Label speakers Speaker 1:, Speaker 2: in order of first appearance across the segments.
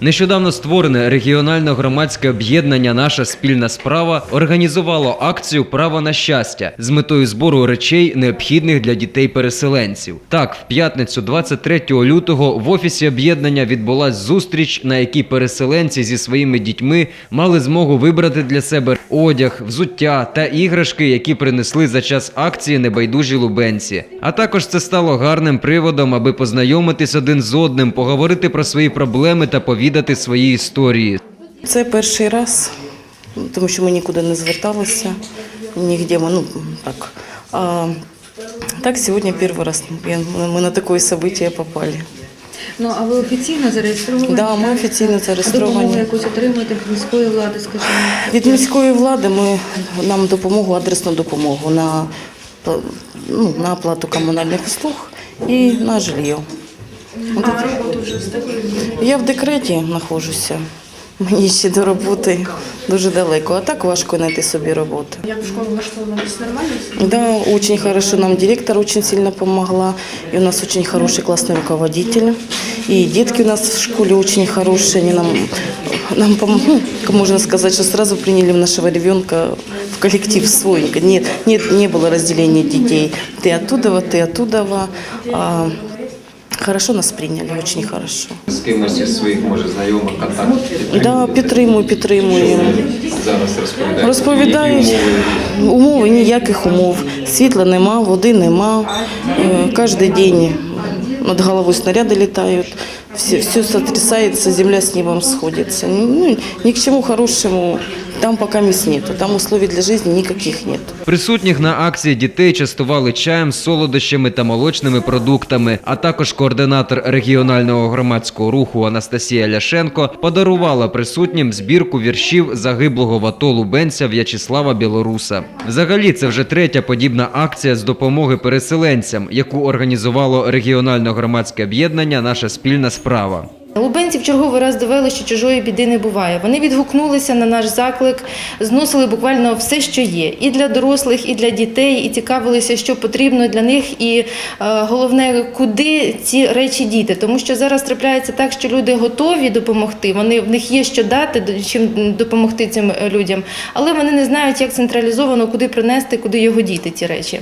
Speaker 1: Нещодавно створене регіональне громадське об'єднання Наша спільна справа організувало акцію Право на щастя з метою збору речей, необхідних для дітей-переселенців. Так, в п'ятницю, 23 лютого, в офісі об'єднання відбулась зустріч, на якій переселенці зі своїми дітьми мали змогу вибрати для себе одяг, взуття та іграшки, які принесли за час акції небайдужі лубенці. А також це стало гарним приводом, аби познайомитись один з одним, поговорити про свої проблеми та повідати свої історії.
Speaker 2: Це перший раз, тому що ми нікуди не зверталися, нігде ми, ну так. А так сьогодні перший раз я- ми на таке событие попали.
Speaker 3: Ну а ви офіційно зареєстровані?
Speaker 2: Да, ми офіційно
Speaker 3: А Допомогу
Speaker 2: зареєстровані.
Speaker 3: якусь отримуєте від міської влади, скажімо?
Speaker 2: Від міської влади ми нам допомогу, адресну допомогу на, ну, на оплату комунальних услуг і на жилье.
Speaker 3: А роботу вже встигли?
Speaker 2: Я в декреті знаходжуся. Мені ще до роботи дуже далеко, а так важко знайти собі роботу.
Speaker 3: Як в школу влаштовувалися нормально? все?
Speaker 2: Да, очень хорошо. Нам директор очень сильно помогла. И у нас очень хороший классный руководитель. И детки у нас в школе очень хорошие. Они нам, нам пом- ну, как можно сказать, что сразу приняли в нашего ребенка в коллектив свой. Нет, нет, не было разделения детей. Ты оттуда, ты оттуда. А, хорошо нас приняли, очень хорошо.
Speaker 1: З кимось із своїх може знайомих контактів
Speaker 2: Да, підтримую, підтримую.
Speaker 1: зараз розповідають.
Speaker 2: Розповідають умови ніяких умов. Світла нема, води нема. Е, Кожен день над головою снаряди літають. Все, все сотрясается, земля с небом сходится. Ну, ни к чему хорошему там пока мест нету. Там условий для жизни никаких нет.
Speaker 1: Присутніх на акції дітей частували чаєм, солодощами та молочними продуктами. А також координатор регіонального громадського руху Анастасія Ляшенко подарувала присутнім збірку віршів загиблого в АТО Лубенця В'ячеслава Білоруса. Взагалі, це вже третя подібна акція з допомоги переселенцям, яку організувало регіональне громадське об'єднання Наша спільна справа.
Speaker 4: Лубенці в черговий раз довели, що чужої біди не буває. Вони відгукнулися на наш заклик, зносили буквально все, що є, і для дорослих, і для дітей, і цікавилися, що потрібно для них, і е, головне, куди ці речі діти. Тому що зараз трапляється так, що люди готові допомогти. Вони в них є що дати, чим допомогти цим людям, але вони не знають, як централізовано, куди принести, куди його діти ці речі.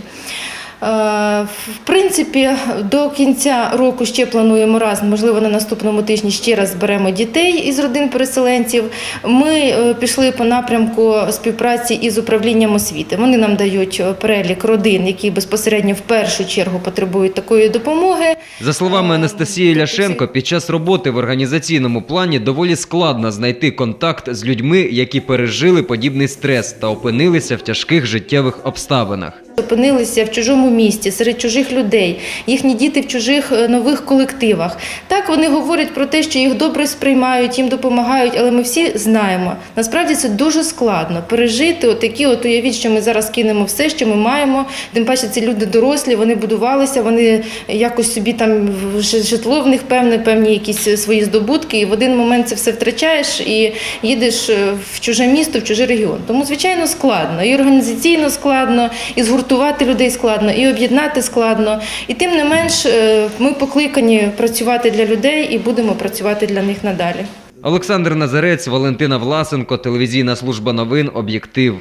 Speaker 4: Е, В принципі, до кінця року ще плануємо раз, можливо, на наступному тижні ще раз зберемо дітей із родин переселенців. Ми е, пішли по напрямку співпраці із управлінням освіти. Вони нам дають е, перелік родин, які безпосередньо в першу чергу потребують такої допомоги.
Speaker 1: За словами Анастасії Ляшенко, під час роботи в організаційному плані доволі складно знайти контакт з людьми, які пережили подібний стрес та опинилися в тяжких життєвих обставинах.
Speaker 4: Опинилися в чужому місті, серед чужих людей, їхні діти в чужих е, нових колективах. Так вони говорять про те, що їх добре сприймають, їм допомагають, але ми всі знаємо. Насправді це дуже складно пережити. Отакі, от уявіть, що ми зараз кинемо все, що ми маємо. Тим паче, це люди дорослі, вони будувалися, вони якось собі там житло в них певне, певні якісь свої здобутки. І в один момент це все втрачаєш і їдеш е, в чуже місто, в чужий регіон. Тому, звичайно, складно. І організаційно складно, і згуртувати людей складно, і об'єднати складно. І тим не менш, е, ми покликані працювати для людей і будемо працювати для них надалі.
Speaker 1: Олександр Назарець, Валентина Власенко, телевізійна служба новин, об'єктив.